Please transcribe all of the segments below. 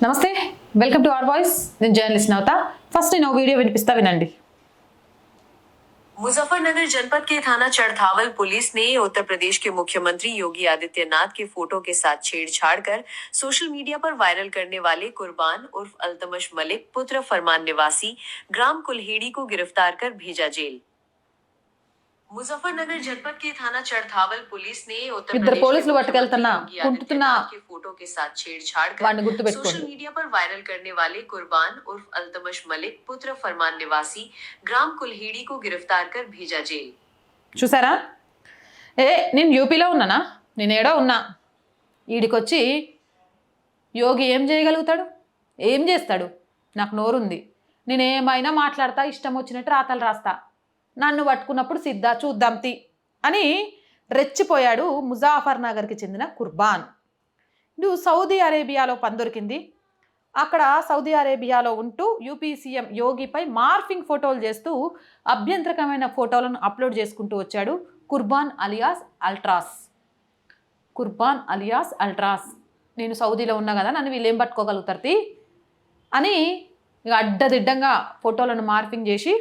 నమస్తే welcome to our voice నేను journalist నవత first నేను ఓ వీడియో వినిపిస్తా వినండి मुजफ्फरनगर जनपद के थाना चढ़थावल पुलिस ने उत्तर प्रदेश के मुख्यमंत्री योगी आदित्यनाथ के फोटो के साथ छेड़छाड़ कर सोशल मीडिया पर वायरल करने वाले कुर्बान उर्फ अल्तमश मलिक पुत्र फरमान निवासी ग्राम कुल्हेड़ी को गिरफ्तार कर भेजा जेल मुजफ्फरनगर जनपद के थाना चढ़थावल पुलिस ने उत्तर ఇద్దరు प्रदेश के పోలీసులు పట్టుకెళ్తున్నా मुख्यमंत्री योगी కుంటుతున్న आदित्यनाथ के फोटो के साथ छेड़छाड़ कर వాడిని గుర్తుపెట్టుకోండి सोशल मीडिया पर वायरल करने वाले कुर्बान उर्फ अल्तमश मलिक पुत्र फरमान निवासी ग्राम कुल्हेड़ी को गिरफ्तार कर भेजा जेल చూసారా ఏ నేను యూపీలో ఉన్నానా నేను ఏడో ఉన్నా ఈడికొచ్చి యోగి ఏం చేయగలుగుతాడు ఏం చేస్తాడు నాకు నోరుంది నేను ఏమైనా మాట్లాడతా ఇష్టం వచ్చినట్టు రాతలు రాస్తా నన్ను పట్టుకున్నప్పుడు సిద్ధా చూద్దాం తి అని రెచ్చిపోయాడు ముజాఫర్ నగర్కి చెందిన కుర్బాన్. నువ్వు సౌదీ అరేబియాలో పందొరికింది అక్కడ సౌదీ అరేబియాలో ఉంటూ యూపీ సీఎం యోగిపై మార్ఫింగ్ ఫోటోలు చేస్తూ అభ్యంతరకమైన ఫోటోలను అప్లోడ్ చేసుకుంటూ వచ్చాడు Qurbaan alias ultras. Qurbaan alias ultras. నేను సౌదీలో ఉన్నా కదా నన్ను వీళ్ళు ఏం పట్టుకోగలుగుతారు అని ఇక అడ్డదిడ్డంగా ఫోటోలను మార్ఫింగ్ చేసి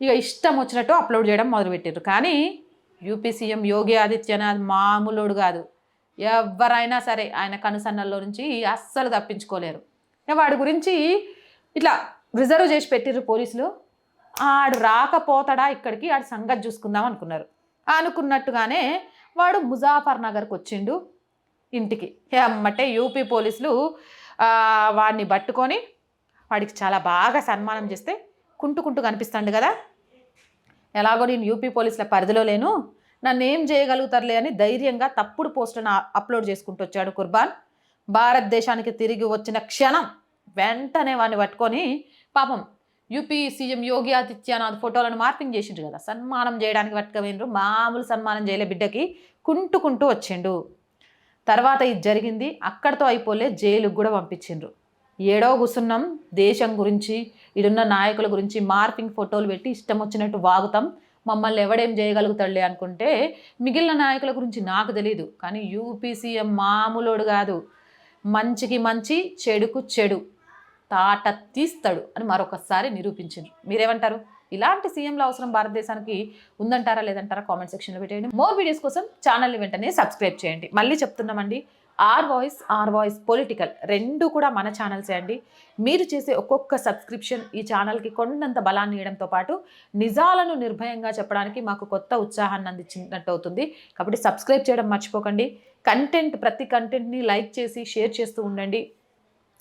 ఇక ఇష్టం వచ్చినట్టు అప్లోడ్ చేయడం మొదలుపెట్టారు కానీ యూపీ సీఎం యోగి ఆదిత్యనాథ్ మామూలుడు కాదు. ఎవరైనా సరే ఆయన కనుసన్నల్లో నుంచి అస్సలు తప్పించుకోలేరు. వాడి గురించి ఇట్లా రిజర్వ్ చేసి పెట్టిర్రు పోలీసులు. ఆడు రాకపోతాడా ఇక్కడికి? ఆడు సంగతి చూసుకుందాం అనుకున్నారు. అనుకున్నట్టుగానే వాడు ముజాఫర్ నగర్కి వచ్చిండు ఇంటికి. అమ్మటే యూపీ పోలీసులు వాడిని పట్టుకొని వాడికి చాలా బాగా సన్మానం చేస్తే కుంటుకుంటూ కనిపిస్తాడు కదా? ఎలాగో నేను యూపీ పోలీసుల పరిధిలో లేను. నన్ను ఏం చేయగలుగుతారులే అని ధైర్యంగా తప్పుడు పోస్టులను అప్లోడ్ చేసుకుంటూ వచ్చాడు కుర్బాన్. భారతదేశానికి తిరిగి వచ్చిన క్షణం వెంటనే వాడిని పట్టుకొని పాపం యూపీ సీఎం యోగి ఆదిత్యనాథ్ ఫోటోలను మార్పింగ్ చేసిండ్రు కదా? సన్మానం చేయడానికి పట్టుకపోయినరు. మామూలు సన్మానం చేయలే బిడ్డకి కుంటుకుంటూ వచ్చిండు. తర్వాత ఇది జరిగింది. అక్కడితో అయిపోలే జైలుకు కూడా పంపించిండ్రు. ఏడో కూసున్నాం దేశం గురించి ఇడున్న నాయకుల గురించి మార్పింగ్ ఫోటోలు పెట్టి ఇష్టం వచ్చినట్టు వాగుతాం. మమ్మల్ని ఎవడేం చేయగలుగుతాడులే అనుకుంటే మిగిలిన నాయకుల గురించి నాకు తెలియదు కానీ యూపీసీఎం మామూలోడు కాదు. మంచికి మంచి చెడుకు చెడు. తాట తీస్తాడు అని మరొకసారి నిరూపించారు మీరేమంటారు? ఇలాంటి సీఎంల అవసరం భారతదేశానికి ఉందంటారా లేదంటారా కామెంట్ సెక్షన్లో పెట్టేయండి. మోర్ వీడియోస్ కోసం ఛానల్ని వెంటనే సబ్స్క్రైబ్ చేయండి. మళ్ళీ చెప్తున్నామండి. R voice R voice political రెండు కూడా మన ఛానల్సే అండి. మీరు చేసే ఒక్కొక్క సబ్స్క్రిప్షన్ ఈ ఛానల్కి కొండంత బలాన్ని ఇవ్వడంతో పాటు నిజాలను నిర్భయంగా చెప్పడానికి మాకు కొత్త ఉత్సాహాన్ని అందించినట్టు అవుతుంది. కాబట్టి సబ్స్క్రైబ్ చేయడం మర్చిపోకండి. కంటెంట్ ప్రతి కంటెంట్ని లైక్ చేసి షేర్ చేస్తూ ఉండండి.